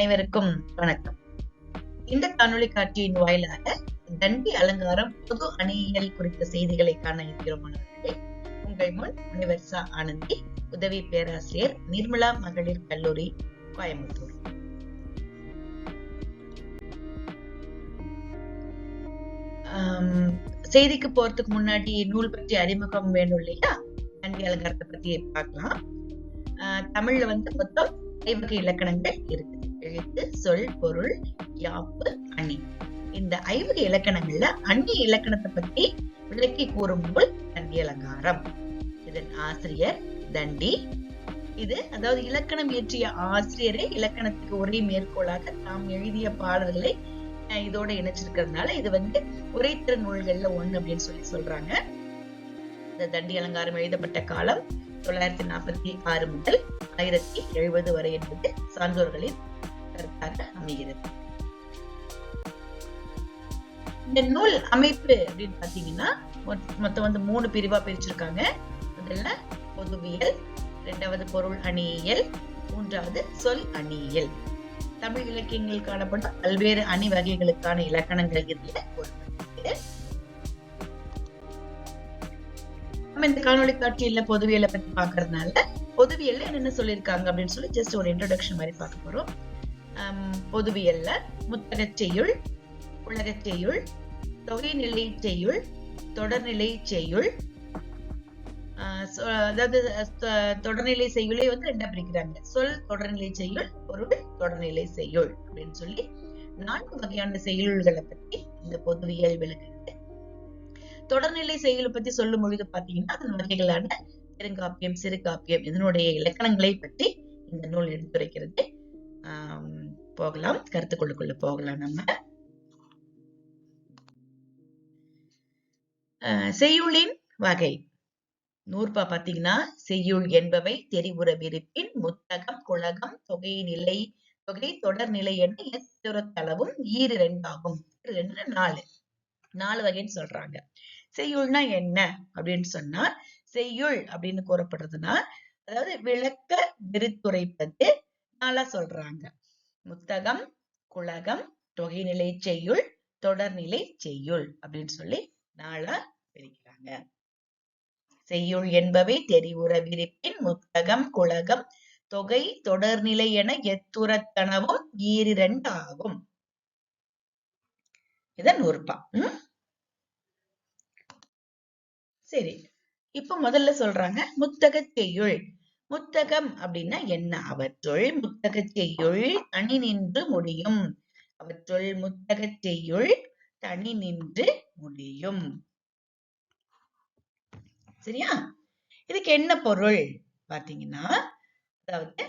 அனைவருக்கும் வணக்கம். இந்த காணொலி காட்சியின் வாயிலாக தண்டி அலங்காரம் பொது அணியியல் குறித்த செய்திகளை காண இருக்கிறோம் உங்கள் முன் முனைவர் சா ஆனந்தி உதவி பேராசிரியர் நிர்மலா மகளிர் கல்லூரி கோயம்புத்தூர். செய்திக்கு போறதுக்கு முன்னாடி நூல் பற்றி அறிமுகம் வேணும் இல்லையா? தண்டி அலங்காரத்தை பத்தி பார்க்கலாம். ஆஹ் தமிழ்ல வந்து மொத்தம் ஐவகை இலக்கணங்கள் இருக்கு. எழுத்து சொல் பொருள் யாப்பு அணி. இந்த ஐவகை இலக்கணங்கள்ல அந்நிய இலக்கணத்தை பத்தி விளக்கி கூறும் நூல் தண்டி அலங்காரம். இதன் ஆசிரியர் தண்டி. இது அதாவது இலக்கணம் இயற்றிய ஆசிரியரே இலக்கணத்துக்கு ஒரே மேற்கோளாக தாம் எழுதிய பாடல்களை அஹ், இதோட இணைச்சிருக்கிறதுனால இது வந்து உரைத்திற நூல்கள்ல ஒண்ணு அப்படின்னு சொல்லி சொல்றாங்க. இந்த தண்டி அலங்காரம் எழுதப்பட்ட காலம் தொள்ளாயிரத்தி நாற்பத்தி ஆறு முதல் ஆயிரத்தி எழுபது வரை என்பது சான்றோர்களின் கருத்தாக அமைகிறது. இந்த நூல் அமைப்பு அப்படின்னு பாத்தீங்கன்னா மொத்தம் வந்து மூணு பிரிவா பிரிச்சிருக்காங்க. முதல்ல பொதுவியல் இரண்டாவது பொருள் அணியியல் மூன்றாவது சொல் அணியியல். தமிழ் இலக்கியங்களில் காணப்படும் பல்வேறு அணி வகைகளுக்கான இலக்கணங்கள் இதுல நம்ம இந்த காணொலி காட்சியில பொதுவியலை பத்தி பாக்குறதுனால பொதுவியல் என்னென்ன சொல்லியிருக்காங்க அப்படின்னு சொல்லி ஜஸ்ட் ஒரு இன்ட்ரோடக்ஷன் மாதிரி பார்க்க போறோம். பொதுவியல்ல முத்தகச் செய்யுள் உலகச் செய்யுள் தொகைநிலை செய்யுள் தொடர்நிலை செய்யுள். அதாவது தொடர்நிலை செய்யுளை வந்து ரெண்டா பிரிக்கிறாங்க. சொல் தொடர்நிலை செய்யுள் பொருள் தொடர்நிலை செய்யுள் அப்படின்னு சொல்லி நான்கு வகையான செய்யுள்களை பத்தி இந்த பொதுவியல் விளக்குகிறது. தொடர்நிலை செய்யுளை பத்தி சொல்லும் பொழுது பாத்தீங்கன்னா அதன் வகைகளான பெருங்காப்பியம் சிறுகாப்பியம் இதனுடைய இலக்கணங்களை பற்றி இந்த நூல் எடுத்துரைக்கிறது. ஆஹ் போகலாம். கருத்துக்குள்ளுக்குள்ள போகலாம் நம்ம. செய்யுளின் வகை. நூற்பா பாத்தீங்கன்னா செய்யுள் என்பவை தெரிவுற விரிப்பின் முத்தகம் குலகம் தொகை நிலை தொகை தொடர்நிலை என எத்துரத்தளவும் ஈறு ரெண்டாகும் ரெண்டு நாலு. நாலு வகைன்னு சொல்றாங்க. செய்யுள்னா என்ன அப்படின்னு சொன்னா செய்யுள் அப்படின்னு கூறப்படுறதுன்னா அதாவது விளக்க விரித்துரைப்பது நாளா சொல்றாங்க. முத்தகம் குலகம் தொகைநிலை செய்யுள் தொடர்நிலை செய்யுள் அப்படின்னு சொல்லி நாளா பிரிக்கிறாங்க. செய்யுள் என்பவை தெரிவுற விரிப்பின் முத்தகம் குலகம் தொகை தொடர்நிலை என எத்துரத்தனவும் ஈரிரண்டு ஆகும் இதன் நூற்பா சரி இப்ப முதல்ல சொல்றாங்க முத்தக செய்யுள். முத்தகம் அப்படின்னா என்ன? அவற்றுள் முத்தக செய்யுள் தனி நின்று முடியும். அவற்றுள் முத்தக செய்யுள் தனி நின்று முடியும். சரியா? இதுக்கு என்ன பொருள்? பாத்தீங்கன்னா அதாவது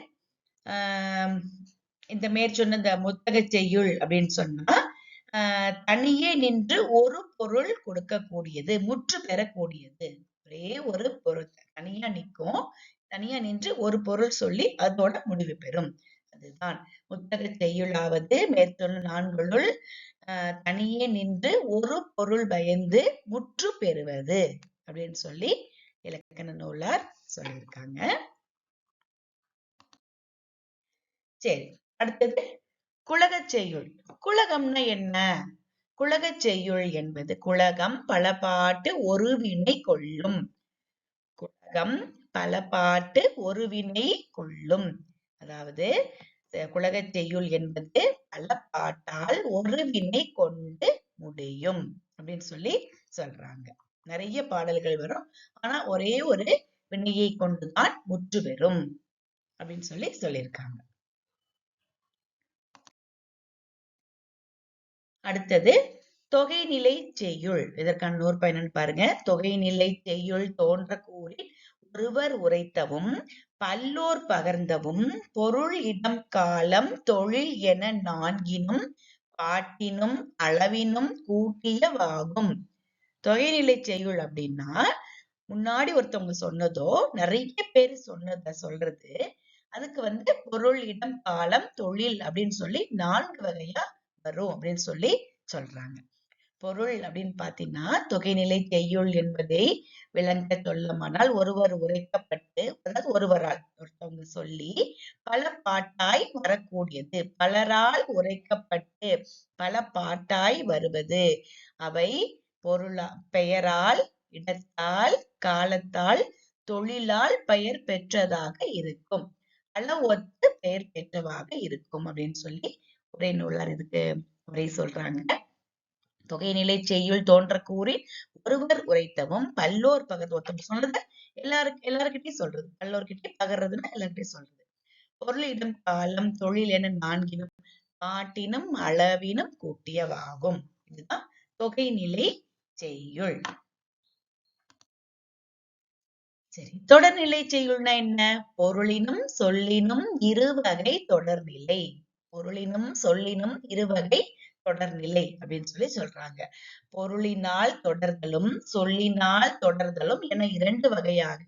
இந்த மேற்சொன்ன இந்த முத்தக செய்யுள் அப்படின்னு சொன்னா தனியே நின்று ஒரு பொருள் கொடுக்கக்கூடியது முற்று பெறக்கூடியது. ஒரே ஒரு பொருள் தனியா நிற்கும் தனியா நின்று ஒரு பொருள் சொல்லி அதோட முடிவு பெறும். அதுதான். முத்தக செய்யுளாவது மேற்சொன்ன நான்களுள் தனியே நின்று ஒரு பொருள் பயந்து முற்று பெறுவது அப்படின்னு சொல்லி இலக்கண நூலார் சொல்லியிருக்காங்க. சரி அடுத்தது குலகச் செய்யுள். குலகம்னா என்ன? குலகச் செய்யுள் என்பது குலகம் பல பாட்டு ஒரு வினை கொள்ளும். குலகம் பல பாட்டு ஒரு வினை கொள்ளும். அதாவது குலகச் செய்யுள் என்பது பல பாட்டால் ஒரு வினை கொண்டு முடியும் அப்படின்னு சொல்லி சொல்றாங்க. நிறைய பாடல்கள் வரும். ஆனா ஒரே ஒரு வினையை கொண்டுதான் முற்று பெறும் அப்படின்னு சொல்லி சொல்லியிருக்காங்க. அடுத்தது தொகைநிலை செய்யுள். இதற்கான நூற்பா என்னன்னு பாருங்க. தொகைநிலை செய்யுள் தோன்ற கூறி ஒருவர் உரைத்தவும் பல்லோர் பகர்ந்தவும் பொருள் இடம் காலம் தொழில் என நான்கினும் பாட்டினும் அளவினும் கூட்டியவாகும் தொகைநிலை செய்யுள் அப்படின்னா முன்னாடி ஒருத்தவங்க சொன்னதோ நிறைய பேர் சொன்னத சொல்றது. அதுக்கு வந்து பொருள் இடம் காலம் தொழில் அப்படின்னு சொல்லி நான்கு வகையா வரும் அப்படின்னு சொல்லி சொல்றாங்க. பொருள் அப்படின்னு பாத்தீங்கன்னா தொகைநிலை செய்யுள் என்பதை விளங்க சொல்லமானால் ஒருவர் உரைக்கப்பட்டு அதாவது ஒருவரால் ஒருத்தவங்க சொல்லி பல பாட்டாய் வரக்கூடியது. பலரால் உரைக்கப்பட்டு பல பாட்டாய் வருவது. அவை பொருளா பெயரால் இடத்தால் காலத்தால் தொழிலால் பெயர் பெற்றதாக இருக்கும். பல ஒத்து பெயர் பெற்றவாக இருக்கும் அப்படின்னு சொல்லி உரை நூலார் இதுக்கு உரை சொல்றாங்க. தொகைநிலை செய்யுள் தோன்ற கூறி ஒருவர் உரைத்தவும் பல்லோர் பகர் ஒருத்தவங்க சொன்னது எல்லாருக்கு எல்லாருக்கிட்டையும் சொல்றது. பல்லோர்கிட்டயும் பகர்றதுன்னா எல்லார்கிட்டையும் சொல்றது. பொருளிடம் காலம் தொழில் என நான்கினும் பாட்டினும் அளவினும் கூட்டியவாகும். இதுதான் தொகைநிலை செய்யுள். சரி தொடர்நிலை செய்யுள்னா என்ன? பொருளினும் சொல்லினும் இருவகை தொடர்நிலை. பொருளினும் சொல்லினும் இருவகை தொடர்நிலை அப்படின்னு சொல்லி சொல்றாங்க. பொருளினால் தொடர்தலும் சொல்லினால் தொடர்தலும் என இரண்டு வகையாக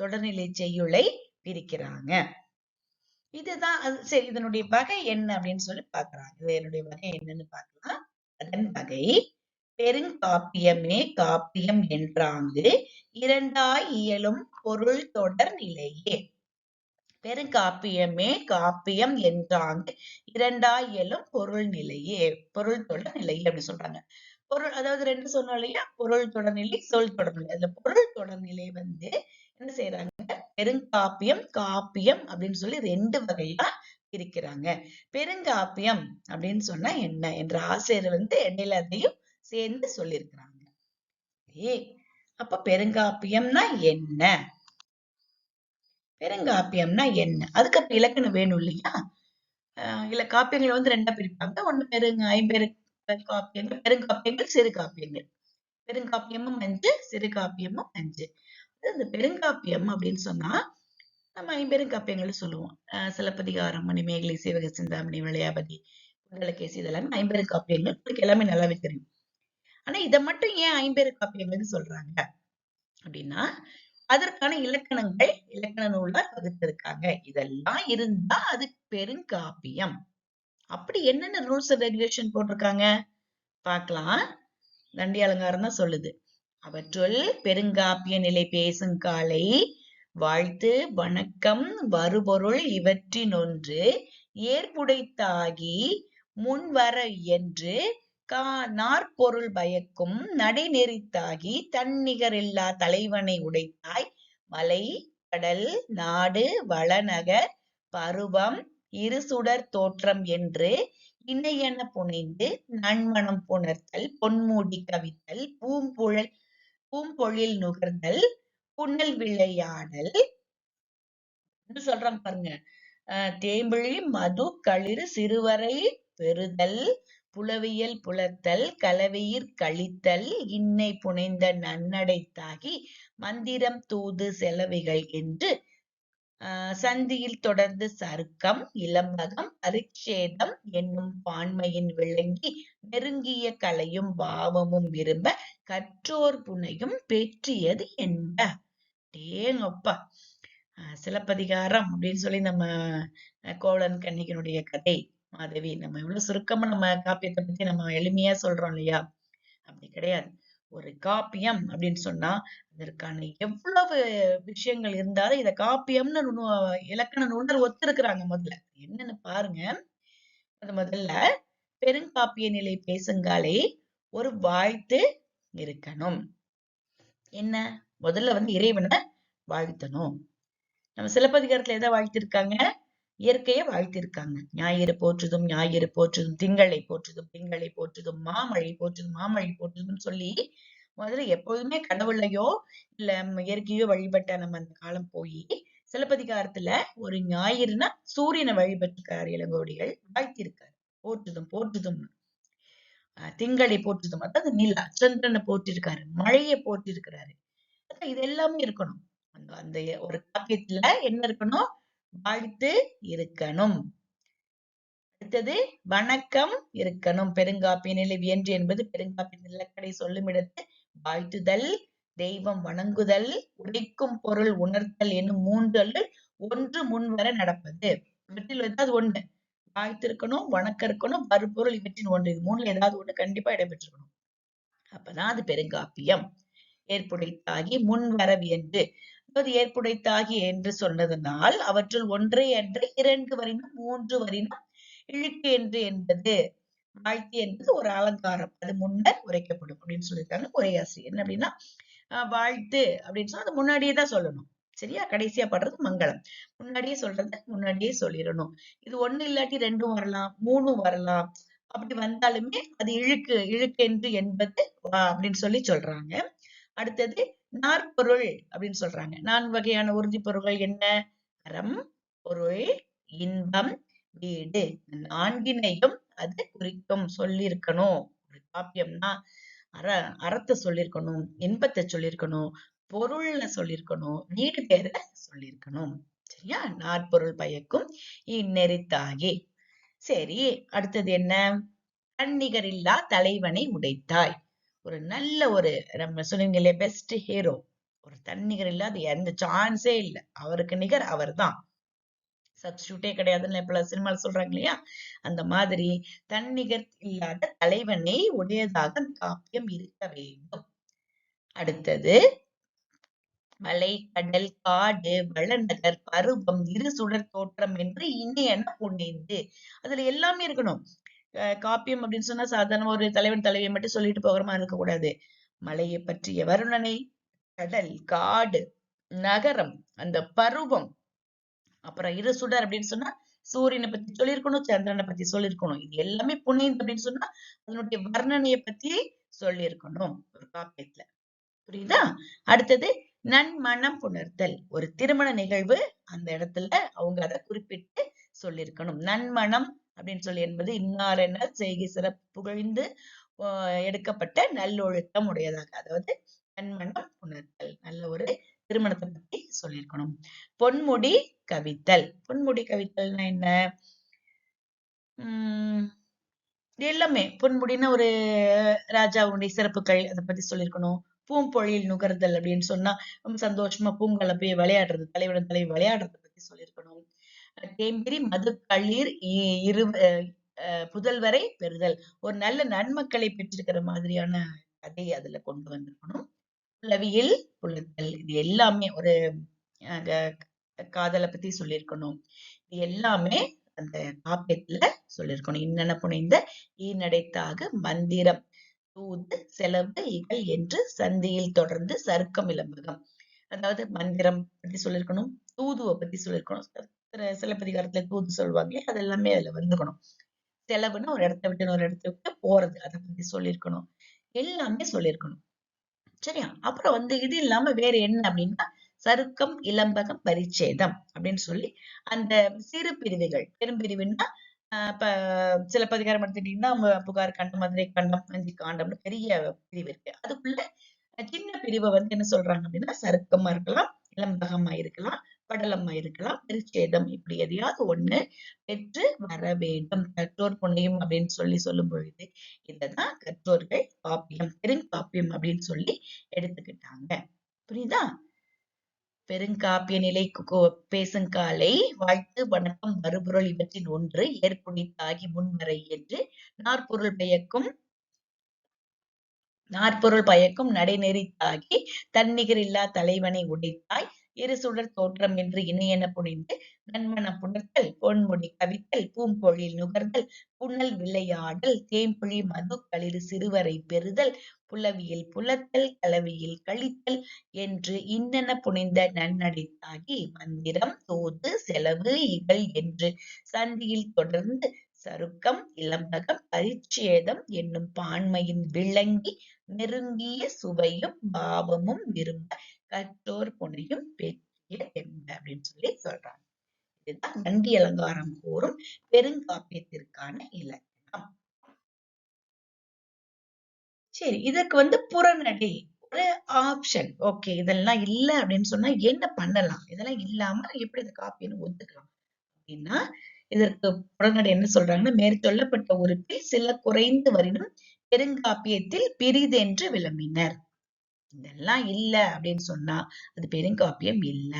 தொடர்நிலை செய்யுளை பிரிக்கிறாங்க. இதுதான் அது சரி இதனுடைய வகை என்ன அப்படின்னு சொல்லி பாக்குறாங்க இதனுடைய வகை என்னன்னு பார்க்கலாம். அதன் வகை பெருங்காப்பியமே காப்பியம் என்றாங்கு இரண்டாய் இயலும் பொருள் தொடர் நிலையே பெருங்காப்பியமே காப்பியம் என்றாங்க இரண்டாய் இயலும் பொருள் நிலையே. பொருள் தொடர் நிலையே அப்படின்னு சொல்றாங்க. பொருள் அதாவது ரெண்டு சொன்னோம் இல்லையா? பொருள் தொடர்நிலை சொல் தொடர்நிலை அதுல பொருள் தொடர்நிலை வந்து என்ன செய்யறாங்க? பெருங்காப்பியம் காப்பியம் அப்படின்னு சொல்லி ரெண்டு வகையா பிரிக்கிறாங்க. பெருங்காப்பியம் அப்படின்னு சொன்னா என்ன? என்ற ஆசிரியர் வந்து இடையில அதையும் சேர்ந்து சொல்லியிருக்கிறாங்க. அப்ப பெருங்காப்பியம்னா என்ன? பெருங்காப்பியம்னா என்ன? அதுக்கு அப்ப இலக்கணம் வேணும் இல்லையா? இல்ல காப்பியங்களை வந்து ரெண்டா பிரிப்பாங்க. ஒண்ணு பெருங்க ஐம்பெரு காப்பியங்கள் பெருங்காப்பியங்கள் சிறு காப்பியங்கள். பெருங்காப்பியமும் அஞ்சு சிறு காப்பியமும் அஞ்சு. இந்த பெருங்காப்பியம் அப்படின்னு சொன்னா நம்ம ஐம்பெருங்காப்பியங்கள் சொல்லுவோம். ஆஹ் சிலப்பதிகாரம் மணிமேகலை சிவக சிந்தாமணி விளையாபதி குண்டலகேசி இதெல்லாம் ஐம்பெருங்காப்பியங்கள் உங்களுக்கு எல்லாமே நல்லாவே தெரியும். ஆனா இதை மட்டும் ஏன் ஐம்பெரு காப்பியங்கள்னு சொல்றாங்க? அப்படின்னா அதற்கான இலக்கணங்கள் இலக்கண நூல்ல வகுத்திருக்காங்க. இதெல்லாம் இருந்தா அது பெருங்காப்பியம். அப்படி என்னென்ன ரூல்ஸ் அண்ட் ரெகுலேஷன் போட்டிருக்காங்க? பார்க்கலாம். தண்டி அலங்காரம் தான் சொல்லுது. அவற்றுள் பெருங்காப்பிய நிலை பேசும் காலை வாழ்த்து வணக்கம் வருபொருள் இவற்றின் ஒன்று ஏற்புடைத்தாகி முன்வர என்று கா நாற்பொருள் பயக்கும் நடைநெறித்தாகி தன்னிகரில்லா தலைவனை உடைத்தாய். மலை கடல் நாடு வளநகர் பருவம் இருசுடர் தோற்றம் என்று இணையென புனைந்து நன்மணம் புணர்த்தல் பொன்மூடி கவித்தல் பூம்புழல் பூம்பொழில் நுகர்தல் புன்னல் விளையாடல். சொல்றாங்க பாருங்க. அஹ் தேம்பிழி மது களிறு சிறுவரை பெறுதல் புலவியல் புலத்தல் கலவையிற் கழித்தல் இன்னை புனைந்த நன்னடைத்தாகி மந்திரம் தூது செலவிகள் என்று ஆஹ் சந்தியில் தொடர்ந்து சருக்கம் இளம்பகம் பரிச்சேதம் என்னும் பான்மையின் விளங்கி நெருங்கிய கலையும் பாவமும் விரும்ப கற்றோர் புனையும் பெற்றியது என்ப. டேங்கப்பா. ஆஹ் சிலப்பதிகாரம் அப்படின்னு சொல்லி நம்ம கோவலன் கண்ணிகனுடைய கதை. மாதவி நம்ம இவ்வளவு சுருக்கமா நம்ம காப்பியத்தை பத்தி நம்ம எளிமையா சொல்றோம் இல்லையா? அப்படி கிடையாது. ஒரு காப்பியம் அப்படின்னு சொன்னா அதற்கான எவ்வளவு விஷயங்கள் இருந்தாலும் இத காப்பியம்னு இலக்கண நூலர் ஒத்திருக்கிறாங்க முதல்ல. என்னன்னு பாருங்க. அது முதல்ல பெருங்காப்பிய நிலை பேசுங்காலே ஒரு வாழ்த்து இருக்கணும். என்ன? முதல்ல வந்து இறைவனை வாழ்த்தணும். நம்ம சிலப்பதிகாரத்துல எதை வாழ்த்திருக்காங்க? இயற்கையை வாழ்த்திருக்காங்க. ஞாயிறு போற்றுதும் ஞாயிறு போற்றுதும் திங்களை போற்றுதும் திங்களை போற்றுதும் மாமழை போற்றுதும் மாமழை போற்றுதும் சொல்லி முதல்ல எப்பொழுதுமே கடவுளையோ இல்ல இயற்கையோ வழிபட்ட நம்ம அந்த காலம் போய் சிலப்பதிகாரத்துல ஒரு ஞாயிறுனா சூரியனை வழிபட்டிருக்காரு இளங்கோடிகள். வாழ்த்திருக்காரு. போற்றுதும் போற்றுதும். திங்களை போற்றுதும். அதாவது நிலா சந்திரனை போற்றிருக்காரு. மழையை போற்றிருக்கிறாரு. இது எல்லாமே இருக்கணும். அந்த அந்த ஒரு காப்பியத்துல என்ன இருக்கணும்? வாழ்த்து இருக்கணும். அடுத்தது வணக்கம் இருக்கணும். பெருங்காப்பிய நிலை வியன்று என்பது பெருங்காப்பிய நிலக்கடை சொல்லும் இடத்து வாழ்த்துதல் தெய்வம் வணங்குதல் உடைக்கும் பொருள் உணர்த்தல் என்னும் மூன்று ஒன்று முன்வர நடப்பது. இவற்றில் ஏதாவது ஒண்ணு. வாழ்த்து இருக்கணும் வணக்கம் இருக்கணும் பருப்பொருள் இவற்றின் ஒன்று. இது மூணுல ஏதாவது ஒண்ணு கண்டிப்பா இடம்பெற்றிருக்கணும். அப்பதான் அது பெருங்காப்பியம். ஏற்புடைத்தாகி முன்வரவியன்று ஏற்புடைத்தாகி என்று சொன்னதனால் அவற்றுள் ஒன்றே என்று இரண்டு வரினும் மூன்று வரினும் இழுக்கு என்று என்பது வாழ்த்து என்பது ஒரு அலங்காரம். அது முன்னர் உரைக்கப்படும் அப்படின்னு சொல்லியிருக்காங்க. உரையாசிரியர் என்ன அப்படின்னா வாழ்த்து அப்படின்னு சொன்னா அது முன்னாடியே தான் சொல்லணும். சரியா? கடைசியா படுறது மங்களம். முன்னாடியே சொல்றத முன்னாடியே சொல்லிடணும். இது ஒண்ணு இல்லாட்டி ரெண்டும் வரலாம் மூணும் வரலாம். அப்படி வந்தாலுமே அது இழுக்கு இழுக்கென்று என்பது அப்படின்னு சொல்லி சொல்றாங்க. அடுத்தது நாற்பொருள் அப்படின்னு சொல்றாங்க. நான்கு வகையான உறுதி பொருள்கள் என்ன? அறம் பொருள் இன்பம் வீடு. நான்கினையும் அது குறிக்கும் சொல்லியிருக்கணும். ஒரு காப்பியம்னா அற அறத்தை சொல்லியிருக்கணும் இன்பத்தை சொல்லியிருக்கணும் பொருள்னு சொல்லியிருக்கணும் வீடு பேர சொல்லியிருக்கணும். சரியா? நாற்பொருள் பயக்கும் இந்நெறித்தாகி சரி அடுத்தது என்ன? தன்னிகரில்லா தலைவனை உடைத்தாய். ஒரு நல்ல ஒரு நம்ம சொன்னீங்க இல்லையா பெஸ்ட் ஹீரோ ஒரு தன்னிகர் இல்லாத எந்த சான்ஸே இல்லை. அவருக்கு நிகர் அவர்தான். சப்ஸ்டியூட்டே கிடையாதுன்னு இப்ப சினிமால சொல்றாங்க இல்லையா அந்த மாதிரி தன்னிகர் இல்லாத தலைவனை உடையதாக அந்த காப்பியம் இருக்க வேண்டும். அடுத்தது மலை கடல் காடு வளநகர் பருவம் இரு சுடர் தோற்றம் என்று இணையன புனைந்து. அதுல எல்லாமே இருக்கணும். காப்பியம் அப்படின்னு சொன்னா சாதாரண ஒரு தலைவன் தலைவியை மட்டும் சொல்லிட்டு போகிற மாதிரி இருக்கக்கூடாது. மலையை பற்றிய வருணனை கடல் காடு நகரம் அந்த பருவம் அப்புறம் இரு சுடர் அப்படின்னு சொன்னா சூரியனை பத்தி சொல்லியிருக்கணும் சந்திரனை பத்தி சொல்லியிருக்கணும். இது எல்லாமே புனைந்து அப்படின்னு சொன்னா அதனுடைய வர்ணனையை பத்தி சொல்லியிருக்கணும் ஒரு காப்பியத்துல. புரியுதா? அடுத்தது நன்மணம் புணர்த்தல். ஒரு திருமண நிகழ்வு அந்த இடத்துல அவங்க அதை குறிப்பிட்டு சொல்லியிருக்கணும். நன்மணம் அப்படின்னு சொல்லி என்பது இன்னாரென செய்கை சிறப்பு புகழ்ந்து எடுக்கப்பட்ட நல்லொழுக்கம் உடையதாக. அதாவது நன்மணம் உணர்த்தல் நல்ல ஒரு திருமணத்தை பத்தி சொல்லியிருக்கணும். பொன்முடி கவித்தல். பொன்முடி கவித்தல்னா என்ன? உம் எல்லாமே. பொன்முடின்னா ஒரு ராஜாவுடைய சிறப்புகள் அதை பத்தி சொல்லியிருக்கணும். பூம்பொழியில் நுகர்தல் அப்படின்னு சொன்னா ரொம்ப சந்தோஷமா பூங்கால போய் விளையாடுறது தலைவன் தலைவி விளையாடுறத பத்தி சொல்லியிருக்கணும். தேம்பிரி மது களிர் இரு புதல்வரை பெறுதல். ஒரு நல்ல நன்மக்களை பெற்றிருக்கிற மாதிரியான கதையை அதுல கொண்டு வந்திருக்கணும். புலவியில் புலத்தல் இது எல்லாமே ஒரு காதலை பத்தி சொல்லியிருக்கணும். இது எல்லாமே அந்த காப்பியத்துல சொல்லியிருக்கணும். இன்னென்ன புனைந்த ஈநடைத்தாக மந்திரம் தூது செலவு இகல் என்று சந்தியில் தொடர்ந்து சருக்கம் இலம்பகம் அதாவது மந்திரம் பத்தி சொல்லியிருக்கணும் தூதுவை பத்தி சொல்லியிருக்கணும். சிலப்பதிகாரத்துல தூது சொல்லுவாங்க அது எல்லாமே அதுல வந்துக்கணும். செலவுன்னா ஒரு இடத்த விட்டு இன்னொரு விட்டு போறது அதை பத்தி சொல்லியிருக்கணும். எல்லாமே சொல்லியிருக்கணும். சரியா? அப்புறம் வந்து இது இல்லாம வேற என்ன அப்படின்னா சருக்கம் இலம்பகம் பரிச்சேதம் அப்படின்னு சொல்லி அந்த சிறு பிரிவுகள் பெரும்பிரிவுன்னா ஆஹ் இப்ப சிலப்பதிகாரம் எடுத்துட்டீங்கன்னா புகார் கண்டம் மதுரை கண்டம் வஞ்சி காண்டம்னு பெரிய பிரிவு இருக்கு. அதுக்குள்ள சின்ன பிரிவை வந்து என்ன சொல்றாங்க அப்படின்னா சருக்கமா இருக்கலாம் இளம்பகமா இருக்கலாம். படலமா இருக்கலாம் பரிச்சேதம் இப்படி எதையாவது ஒண்ணு பெற்று வர வேண்டும். கற்றோர் புண்ணியம் அப்படின்னு சொல்லி சொல்லும் பொழுது இததான் கற்றோர்கள் காப்பியம் பெருங்காப்பியம் அப்படின்னு சொல்லி எடுத்துக்கிட்டாங்க. புரியுதா? பெருங்காப்பிய நிலை பேசுங்காலை வாழ்த்து வணக்கம் மறுபொருள் இவற்றின் ஒன்று ஏற்புடித்தாகி முன்வரை என்று நாற்பொருள் பெயக்கும் நாற்பொருள் பயக்கும் நடைநெறித்தாகி தன்னிகரில்லா தலைவனை உடைத்தாய் இரு சுடர் தோற்றம் என்று இணையென புனைந்து நன்மணம் புணர்த்தல் பொன்முடி கவித்தல் பூம்பொழில் நுகர்தல் புனல் விளையாடல் தேம்பொழி மது களிறு சிறுவரை பெறுதல் புலவியில் புலத்தல் கலவியில் கழித்தல் என்று இன்னென புனைந்த நன்னடைத்தாகி மந்திரம் தோது செலவு இகல் என்று சந்தியில் தொடர்ந்து சருக்கம் இளம்பகம் பரிச்சேதம் என்னும் பான்மையும் விளங்கி நெருங்கிய சுவையும் பாவமும் விரும்ப கற்றோர் புனையும் பெற்றிய என்ப அப்படின்னு சொல்லி சொல்றாங்க. இதுதான் நந்தி அலங்காரம் கூறும் பெருங்காப்பியத்திற்கான இலக்கணம். சரி இதற்கு வந்து புறநடை ஒரு ஆப்ஷன் ஓகே இதெல்லாம் இல்ல அப்படின்னு சொன்னா என்ன பண்ணலாம்? இதெல்லாம் இல்லாம எப்படி இந்த காப்பியன்னு ஒத்துக்கலாம் அப்படின்னா இதற்கு புறநடை என்ன சொல்றாங்கன்னா மேற்சொல்லப்பட்ட உறுப்பில் சில குறைந்து வரினும் பெருங்காப்பியத்தில் பிரிதென்று விளம்பினர். இதெல்லாம் இல்ல அப்படின்னு சொன்னா அது பெருங்காப்பியம் இல்ல.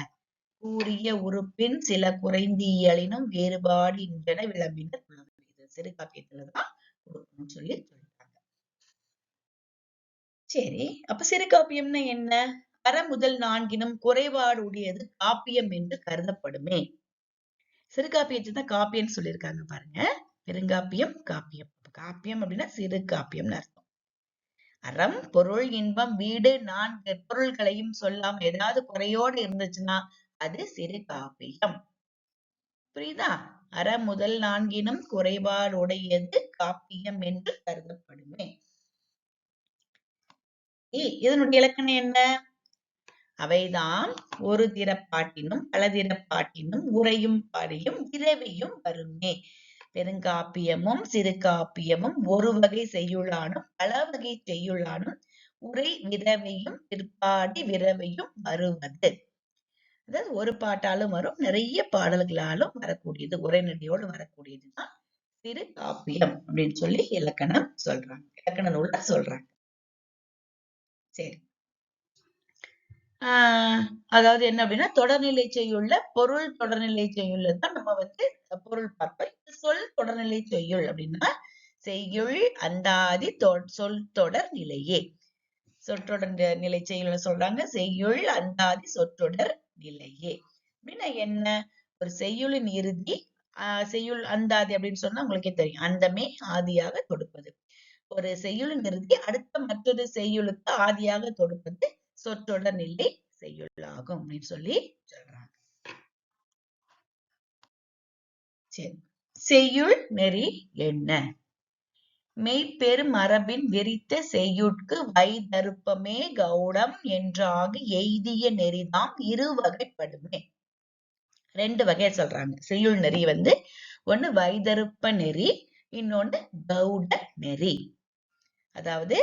கூறிய உறுப்பின் சில குறைந்தியலினும் வேறுபாடு இன்றன விளம்பினர் புலவர். இது சிறுகாப்பியத்துலதான் கொடுக்கணும்னு சொல்லி சொல்றாங்க. சரி அப்ப சிறுகாப்பியம்னா என்ன? அற முதல் நான்கினும் குறைபாடு உடையது காப்பியம் என்று கருதப்படுமே. சிறுகாப்பியத்தை தான் காப்பியம்னு சொல்லியிருக்காங்க பாருங்க. பெருங்காப்பியம் காப்பியம். காப்பியம் அப்படின்னா சிறு காப்பியம்னு அர்த்தம். அறம் பொருள் இன்பம் வீடு நான்கு பொருள்களையும் சொல்லாம. ஏதாவது குறையோடு இருந்துச்சுன்னா அது சிறு காப்பியம் புரியுதா? அற முதல் நான்கினும் குறைபாடுடையது காப்பியம் என்று கருதப்படுமே. இதனுடைய இலக்கணம் என்ன? அவைதாம் ஒரு திறப்பாட்டினும் பல திறப்பாட்டினும் உரையும் பாடியும் இரவியும் வருமே. பெருங்காப்பியமும் சிறுகாப்பியமும் ஒரு வகை செய்யுளானும் பல வகை செய்யுளானும் உரை விரவையும் பிற்பாடி விரவையும் வருவது. அதாவது ஒரு பாட்டாலும் வரும் நிறைய பாடல்களாலும் வரக்கூடியது உரைநடையோடு வரக்கூடியதுதான் சிறு காப்பியம் அப்படின்னு சொல்லி இலக்கணம் சொல்றாங்க. இலக்கண நூல்ல சொல்றாங்க. சரி. அதாவது என்ன அப்படின்னா தொடர்நிலை செய்யுள்ள பொருள் தொடர்நிலை செய்யுள்ள தான் நம்ம வந்து பொருள் பார்ப்போம். சொல் தொடர்நிலை செய்யுள் அப்படின்னா செய்யுள் அந்தாதி சொல் தொடர் நிலையே. சொற்றொடர் நிலை செய்யுள்ள சொல்றாங்க. செய்யுள் அந்தாதி சொற்றொடர் நிலையே. அப்படின்னா என்ன? ஒரு செய்யுளின் இறுதி ஆஹ் செய்யுள் அந்தாதி அப்படின்னு சொன்னா உங்களுக்கே தெரியும். அந்தமே ஆதியாக தொடுப்பது. ஒரு செய்யுளின் இறுதி அடுத்த மற்றொரு செய்யுளுக்கு ஆதியாக தொடுப்பது சொற்றொடர் நிலை செய்யுள்ளாகும் அப்படின்னு சொல்லி சொல்றாங்க. சரி. செய்யுள் நெறி என்ன? மெய்ப்பெரும் மரபின் விரித்த செய்யுட்கு வைதருப்பமே கௌடம் என்றாக எய்திய நெறிதாம் இரு வகைப்படுமே. ரெண்டு வகையை சொல்றாங்க. செய்யுள் நெறி வந்து ஒண்ணு வைதருப்ப நெறி இன்னொன்னு கௌட நெறி. அதாவது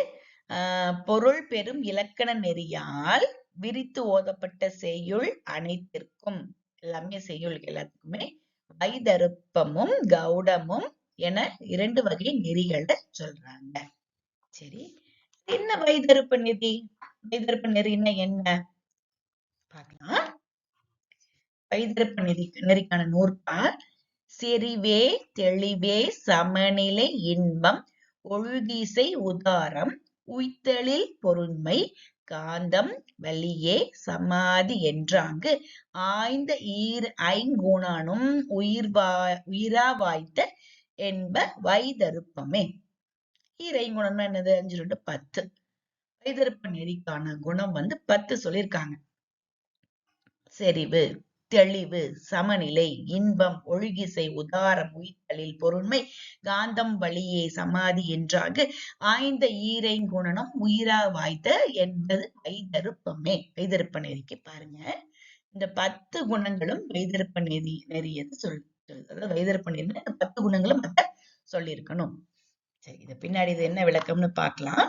பொருள் பெறும் இலக்கண நெறியால் விரித்து ஓதப்பட்ட செய்யுள் அனைத்திற்கும். எல்லாமே செய்யுள் எல்லாத்துக்குமே. வைதருப்பமும் கௌடமும் என இரண்டு வகை நெறிகளை சொல்றாங்க. சரி. என்ன வைதருப்ப நிதி வைதருப்ப நெறின்னா என்ன? பார்க்கலாம். வைதருப்ப நெறி நெறிக்கான நூற்பால். செறிவே தெளிவே சமநிலை இன்பம் ஒழுகிசை உதாரம் உய்த்தலில் பொருண்மை காந்தம் வலியே சமாதி என்றாங்கு. ஆய்ந்த ஈர் ஐங்குணனும் உயிர்வா உயிரா வாய்த்த என்ப வைதருப்பமே. ஈரைங்குணம்னா என்னது? அஞ்சு ரெண்டு பத்து. வைதருப்ப நெறிக்கான குணம் வந்து பத்து சொல்லியிருக்காங்க செறிவு. தெளிவு சமநிலை இன்பம் ஒழுகிசை உதாரம் உயிர்த்தலில் பொருண்மை காந்தம் வழியே சமாதி என்றாக ஆய்ந்த ஈரைங்குணனம் உயிரா வாய்த்த என்பது வைதருப்பமே வைதருப்ப நெறிக்கு பாருங்க. இந்த பத்து குணங்களும் வைதருப்ப நெறி நெறியது சொல் அதாவது வைதருப்ப நெறி பத்து குணங்களும் அத சொல்லியிருக்கணும் சரி இது பின்னாடி இது என்ன விளக்கம்னு பார்க்கலாம்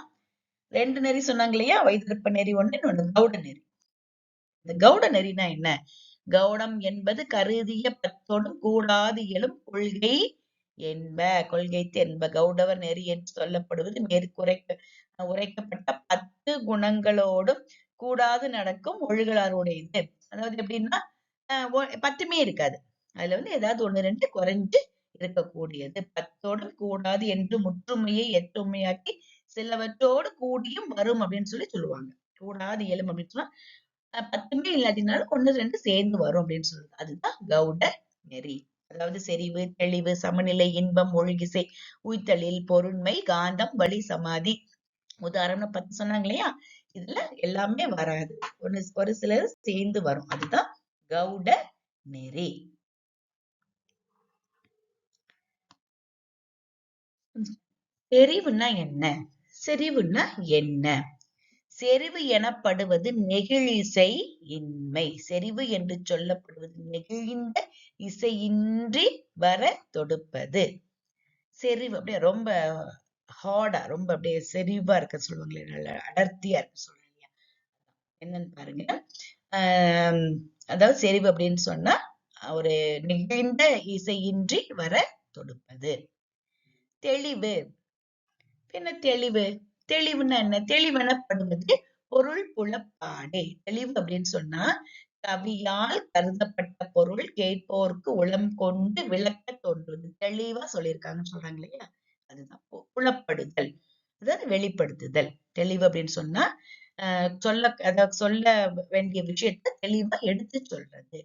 ரெண்டு நெறி சொன்னாங்க இல்லையா? வைத்திருப்ப நெறி ஒண்ணு இன்னொன்னு கௌட நெறி. இந்த கௌட நெறினா என்ன? கௌடம் என்பது கருதிய பத்தோடும் கூடாது எழும் கொள்கை என்ப. கொள்கை என்ப கௌடவ நெறி என்று சொல்லப்படுவது மேற்குரைக்க உரைக்கப்பட்ட பத்து குணங்களோடும் கூடாது நடக்கும் ஒழுகலாருடையது அதாவது எப்படின்னா பத்துமே இருக்காது. அதுல வந்து ஏதாவது ஒண்ணு ரெண்டு குறைஞ்சு இருக்கக்கூடியது. பத்தோடும் கூடாது என்று முற்றுமையை எட்டுமையாக்கி சிலவற்றோடு கூடியும் வரும் அப்படின்னு சொல்லி சொல்லுவாங்க. கூடாது எழும் அப்படின்னு சொன்னா பத்துமே இல்லாட்டினாலும் ஒண்ணு ரெண்டு சேர்ந்து வரும் அப்படின்னு சொல்லுது அதுதான் கௌட நெறி. அதாவது செறிவு தெளிவு சமநிலை இன்பம் ஒழுகிசை உய்த்தலில் பொருண்மை காந்தம் வழி சமாதி. உதாரணம் பத்து சொன்னாங்க இல்லையா இதுல எல்லாமே வராது. ஒன்னு ஒரு சிலர் சேர்ந்து வரும். அதுதான் கௌட நெறி. செறிவுன்னா என்ன? செறிவுன்னா என்ன? செறிவு எனப்படுவது நெகிழிசை இன்மை செறிவு என்று சொல்லப்படுவது நெகிழ்ந்த இசையின்றி வர தொடுப்பது. செறிவு அப்படியே ரொம்ப ஹார்டா ரொம்ப அப்படியே செறிவா இருக்க சொல்லுவாங்களே நல்ல அடர்த்தியா இருக்க சொல்லுவாங்க என்னன்னு பாருங்க. ஆஹ் அதாவது செறிவு அப்படின்னு சொன்னா ஒரு நெகிழ்ந்த இசையின்றி வர தொடுப்பது. தெளிவு. என்ன தெளிவு? தெளிவுன்னா என்ன? தெளிவெனப்படுவது பொருள் புலப்பாடே. தெளிவு அப்படின்னு சொன்னா கவியால் கருதப்பட்ட பொருள் கேட்போருக்கு உளம் கொண்டு விளக்க தோன்றுவது. தெளிவா சொல்லியிருக்காங்கன்னு சொல்றாங்க இல்லையா? அதுதான். புலப்படுதல். அதாவது வெளிப்படுத்துதல். தெளிவு அப்படின்னு சொன்னா சொல்ல அத சொல்ல வேண்டிய விஷயத்த தெளிவா எடுத்து சொல்றது.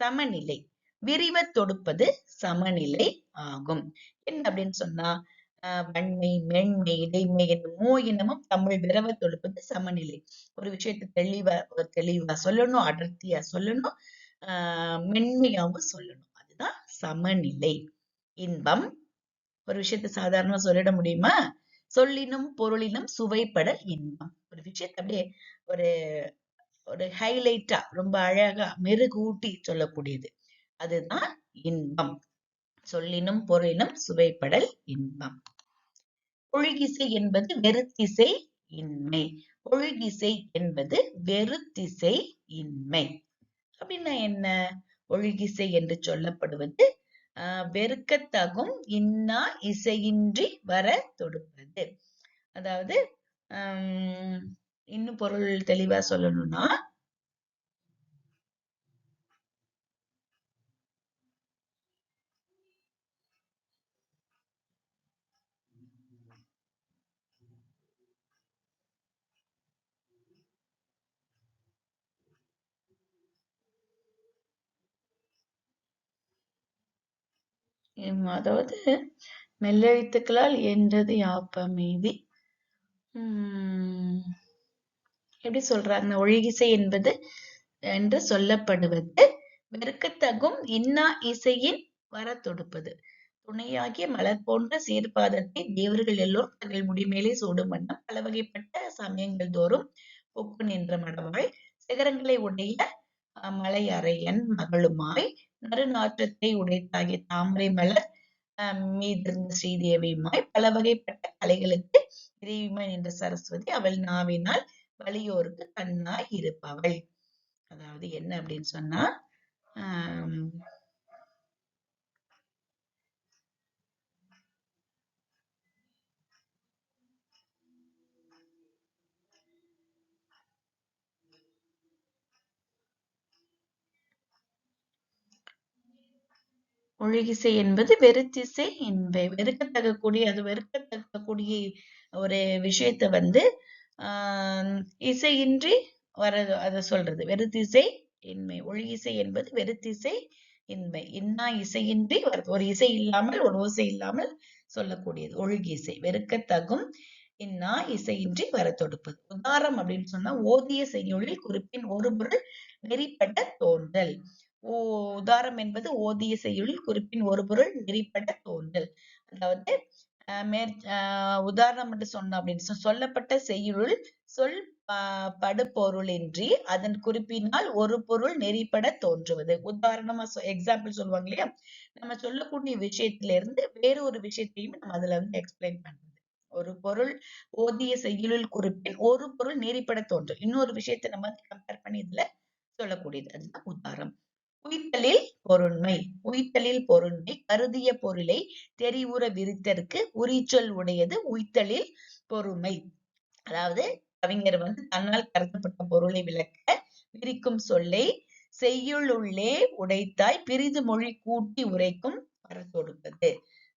சமநிலை. விரிவ தொடுப்பது சமநிலை ஆகும். என்ன அப்படின்னு சொன்னா வன்மை மென்மை இடைமை என்னும் மூ இனமும் தமிழ் விரவ தொடுப்பது சமநிலை. ஒரு விஷயத்த தெளிவா தெளிவா சொல்லணும் அடர்த்தியா சொல்லணும் ஆஹ் மென்மையாவும் சொல்லணும். அதுதான் சமநிலை. இன்பம். ஒரு விஷயத்த சாதாரணமா சொல்லிட முடியுமா? சொல்லினும் பொருளினும் சுவைப்படல் இன்பம். ஒரு விஷயத்த அப்படியே ஒரு ஒரு ஹைலைட்டா ரொம்ப அழகா மெருகூட்டி சொல்லக்கூடியது. அதுதான் இன்பம். சொல்லினும் பொருளினும் சுவைப்படல் இன்பம். ஒழுகிசை என்பது வெறுத்திசை இன்மை. ஒழுகிசை என்பது வெறுத்திசை இன்மை. அப்படின்னா என்ன? ஒழுகிசை என்று சொல்லப்படுவது ஆஹ் வெறுக்கத்தகும் இன்னா இசையின்றி வர தொடுப்பது. அதாவது இன்னும் பொருள் தெளிவா சொல்லணும்னா உம் அதாவது மெல்லெழுத்துக்களால் என்றது யாப்ப மீதி எப்படி சொல்றாங்க? ஒழுகிசை என்பது என்று சொல்லப்படுவது. வெறுக்கத்தகும் இன்னா இசையின் வர தொடுப்பது துணையாகிய மலர் போன்ற சீர்பாதத்தை தேவர்கள் எல்லோரும் தங்கள் முடிமேலே சூடும் வண்ணம் பல வகைப்பட்ட சமயங்கள் தோறும் ஒப்பு நின்ற மடவாள் சிகரங்களை உடைய அஹ், மலை மகளுமாய் நறுநாற்றத்தை உடைத்தாகிய தாமரை மலர் அஹ், மீதிருந்த ஸ்ரீதேவியுமாய் பல வகைப்பட்ட கலைகளுக்கு இறைவிமாய் நின்ற சரஸ்வதி அவள் நாவினால் வலியோருக்கு கண்ணாய் இருப்பவள். அதாவது என்ன அப்படின்னு சொன்னா ஆஹ் ஒழுகிசை என்பது வெறுத்திசை என்பை வெறுக்கத்தக்கக்கூடிய அது வெறுக்கத்தக்கக்கூடிய ஒரு விஷயத்த வந்து ஆஹ் இசையின்றி வர அதை சொல்றது. வெறுத்திசை இன்மை. ஒழுகிசை என்பது வெறுத்திசை இன்மை. இன்னா இசையின்றி வருது ஒரு இசை இல்லாமல் ஒரு ஓசை இல்லாமல் சொல்லக்கூடியது. ஒழுகிசை. வெறுக்கத்தகும் இன்னா இசையின்றி வர தொடுப்பது உதாரம் அப்படின்னு சொன்னா ஓதிய செய்யுளில் குறிப்பின் ஒரு பொருள் நெறிப்பட்ட தோன்றல். ஓ உதாரம் என்பது ஓதிய செய்யுளில் குறிப்பின் ஒரு பொருள் நெறிப்பட்ட தோன்றல். அதாவது மேற் உதாரணம் என்று சொன்னோம் அப்படின்னு சொல்லப்பட்ட செய்யுள் சொல் படுபொருளின்றி அதன் குறிப்பினால் ஒரு பொருள் நெறிப்பட தோன்றுவது. உதாரணமா எக்ஸாம்பிள் சொல்லுவாங்க இல்லையா? நம்ம சொல்லக்கூடிய விஷயத்துல இருந்து வேற ஒரு விஷயத்தையும் நம்ம அதுல வந்து எக்ஸ்பிளைன் பண்றது. ஒரு பொருள் ஓதிய செய்யுளில் குறிப்பின் ஒரு பொருள் நெறிப்பட தோன்றும் இன்னொரு விஷயத்தை நம்ம வந்து கம்பேர் பண்ணி இதுல சொல்லக்கூடியது. அதுதான் உதாரணம். உய்த்தலில் பொருண்மை உய்த்தலில் பொருண்மை கருதிய பொருளை தெரிவுற விரித்தற்கு உரிச்சொல் உடையது உய்த்தலில் பொறுமை அதாவது கவிஞர் வந்து தன்னால் கருதப்பட்ட பொருளை விளக்க விரிக்கும் சொல்லை செய்யுளுள்ளே உடைத்தாய் பிரிது மொழி கூட்டி உரைக்கும் வர தொடுப்பது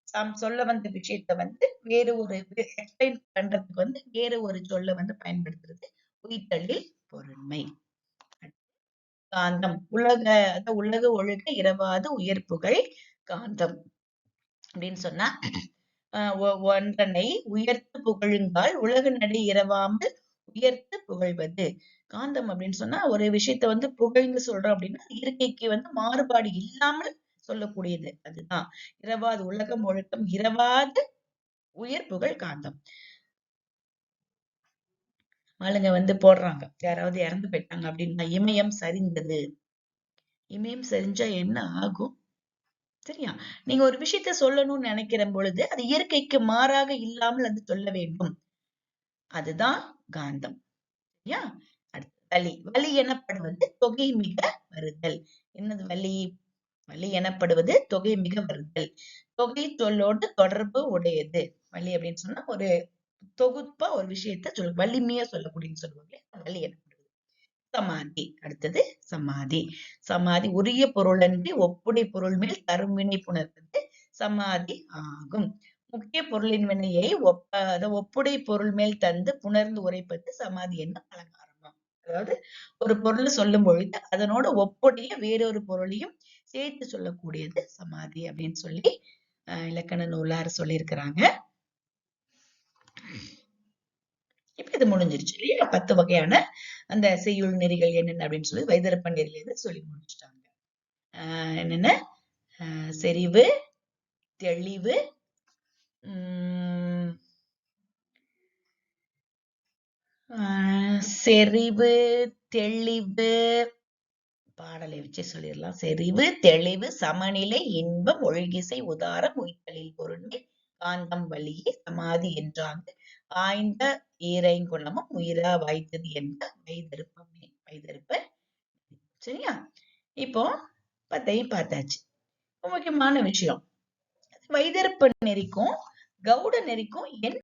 தாம் சொல்ல வந்த விஷயத்த வந்து வேறு ஒரு எக்ஸ்பிளைன் பண்றதுக்கு வந்து வேறு ஒரு சொல்ல வந்து பயன்படுத்துறது உய்த்தலில் பொருண்மை. காந்தம். உலக அதாவது உலக ஒழுக இரவாத உயர்ப்புகள் காந்தம் அப்படின்னு சொன்னா ஒ- ஒன்றனை உயர்த்து புகழுங்கால் உலக நடை இரவாமல் உயர்த்து புகழ்வது. காந்தம் அப்படின்னு சொன்னா ஒரு விஷயத்த வந்து புகழ்ந்து சொல்றோம் அப்படின்னா இயற்கைக்கு வந்து மாறுபாடு இல்லாமல் சொல்லக்கூடியது. அதுதான். இரவாது உலகம் ஒழுக்கம் இரவாது உயர் புகழ் காந்தம். ஆளுங்க வந்து போடுறாங்க. யாராவது இறந்து போயிட்டாங்க அப்படின்னா இமயம் சரிந்தது. இமயம் சரிஞ்சா என்ன ஆகும்? சரியா? நீங்க ஒரு விஷயத்த சொல்லணும்னு நினைக்கிற பொழுது அது இயற்கைக்கு மாறாக இல்லாமல் அது சொல்ல வேண்டும். அதுதான் காந்தம். சரியா? அடுத்து வலி. வலி எனப்படுவது தொகை மிக வருதல். என்னது வலி? வலி எனப்படுவது தொகை மிக வருதல். தொகை சொல்லோடு தொடர்பு உடையது. வலி அப்படின்னு சொன்னா ஒரு தொகுப்பா ஒரு விஷயத்த சொல்ல வலிமையா சொல்லக்கூடியன்னு சொல்லுவாங்க வலி எனப்படுது சமாதி. அடுத்தது சமாதி. சமாதி உரிய பொருளன்றி ஒப்புடை பொருள் மேல் கரும்பினை புணர்வது சமாதி ஆகும். முக்கிய பொருளின் வினையை ஒப்ப ஒப்புடை பொருள் மேல் தந்து புணர்ந்து உரைப்பது சமாதி என்னும் அலங்காரமாம். அதாவது ஒரு பொருள் சொல்லும் பொழுது அதனோட ஒப்புடைய வேறொரு பொருளையும் சேர்த்து சொல்லக்கூடியது சமாதி அப்படின்னு சொல்லி இலக்கண நூலார் சொல்லியிருக்கிறாங்க. இப்ப இது முடிஞ்சிருச்சு இல்லையா? பத்து வகையான அந்த செய்யுள் நெறிகள் என்னென்ன அப்படின்னு சொல்லி வைதரப்பன் நெறியிலிருந்து சொல்லி முடிச்சுட்டாங்க. ஆஹ் என்னென்ன? செறிவு தெளிவு செறிவு தெளிவு பாடலை வச்சு சொல்லிடலாம். செறிவு தெளிவு சமநிலை இன்பம் ஒழுகிசை உதாரம் உயிர்களில் பொருண்மை காந்தம் வழியே சமாதி என்றாங்க. ஆய்ந்த ஈரைங்குணமும் உயிரா வாய்த்தது என்ற வைதருப்பமே வைதருப்ப சரியா? இப்போ பத்தையும் பார்த்தாச்சு. ரொம்ப முக்கியமான விஷயம். வைதருப்ப நெறிக்கும் கவுட நெறிக்கும் என்ன